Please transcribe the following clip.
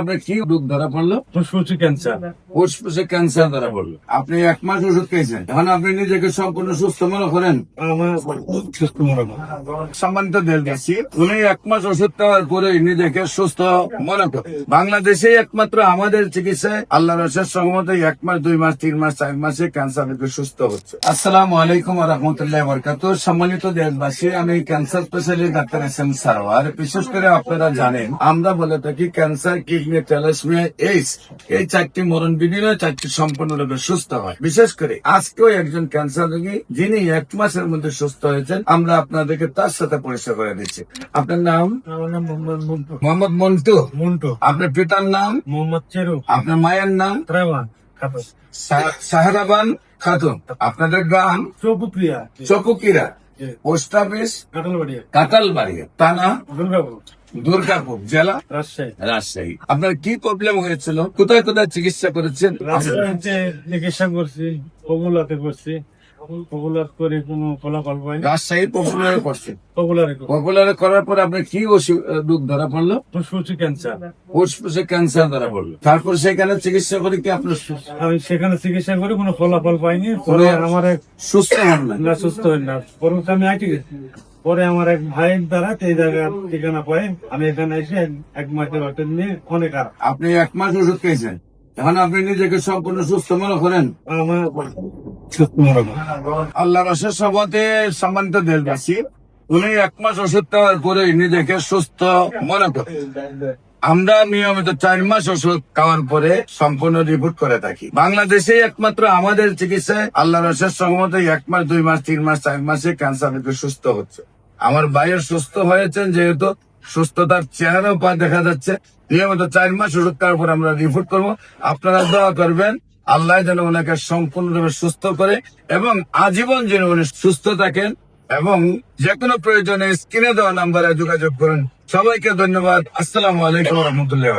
আপনার কি রোগ ধরা পড়ল? ফুসফুসি ক্যান্সার। ফুসফুসে ক্যান্সার ধরা পড়ল। আপনি এক মাস ওষুধ খেয়েছেন। এখন আপনি নিজেকে সম্পূর্ণ সুস্থ মনে করেন? সুস্থ মনে। সম্মানিত দেশবাসী উনি এক মাস ওষুধ খাওয়ার পরে নিজেকে সুস্থ মনে করেন। বাংলাদেশে একমাত্র আমাদের চিকিৎসায় আল্লাহ রসের সহমত এক মাস দুই মাস তিন মাস চার মাসে ক্যান্সার থেকে সুস্থ হচ্ছে। আসসালামু আলাইকুম রহমতুল্লাহ বরকাত সম্মানিত দেশবাসী আমি cancer specialist doctor S M Sarwar. বিশেষ করে আপনারা জানেন আমরা বলে থাকি ক্যান্সার কিডনি টেলাসমিয়া এইস এই চারটি মরণ বিঘ্ন চারটি সম্পূর্ণরূপে সুস্থ হয়। বিশেষ করে আজকেও একজন ক্যান্সার রোগী যিনি এক মাসের মধ্যে সুস্থ হয়েছেন আমরা আপনাদেরকে তার সাথে পরিচয় করে দিচ্ছি। আপনার নাম? মোহাম্মদ মন্টু। মন্টু? আপনার পিতার নাম? মোহাম্মদ চেরু। আপনার মায়ের নাম? সাহারাবান খাতুন। আপনাদের গ্রাম চৌপুক্রিয়া চকুকিরা পোস্ট অফিস কাটলবাড়িয়া কাতালবাড়ি থানা দুর্গাপুর দুর্গাপুর জেলা রাজশাহী রাজশাহী আপনার কি প্রবলেম হয়েছিল কোথায় কোথায় চিকিৎসা করেছেন চিকিৎসা করছি কমলাতে করছি পপুলার করে কোনো ফলাফল পাইনি রাজশাহী পপুলারে করছেন পপুলারে পপুলারে করার পর আপনার কি রোগ ধরা পড়ল? ফুসফুসি ক্যান্সার ফুসফুসে ক্যান্সার ধরা পড়ল। তারপর সেখানে চিকিৎসা করে কি আপনার আমি সেখানে চিকিৎসা করে কোনো ফলাফল পাইনি। পরে আমার এক সুস্থ হন না সুস্থ না। পরে আমি আইটি পরে আমার এক ভাইয়ের দ্বারা এই জায়গার ঠিকানা পাই। আমি এখানে এসে এক- মাসের বাচ্চা নিয়ে অনেক আর আপনি এক মাস ওষুধ খেয়েছেন। এখন আপনি নিজেকে সম্পূর্ণ সুস্থ মনে করেন? আমার। আল্লাহ রসের সবতে সম্মানিত দেশবাসী, উনি এক মাস ওষুধ খাওয়ার পরে নিজেকে সুস্থ মনে করেন আমরা নিয়মিত চার মাস ওষুধ খাওয়ার পরে সম্পূর্ণ রিপোর্ট করে থাকি। বাংলাদেশে একমাত্র আমাদের চিকিৎসায় আল্লাহ রসের সহমতে এক মাস, দুই মাস, তিন মাস, চার মাসে ক্যান্সার থেকে সুস্থ হচ্ছে। আমার ভাইয়ের সুস্থ হয়েছেন যেহেতু সুস্থতার চেহারাও পা দেখা যাচ্ছে। নিয়মিত চার মাস ওষুধ খাওয়ার পর আমরা রিপোর্ট করব। আপনারা দোয়া করবেন আল্লাহ যেন ওনাকে সম্পূর্ণরূপে সুস্থ করে এবং আজীবন যেন উনি সুস্থ থাকেন এবং যে কোনো প্রয়োজনে স্ক্রিনে দেওয়া নাম্বারে যোগাযোগ করুন। সবাইকে ধন্যবাদ। আসসালামু আলাইকুম রহমতুল্লাহ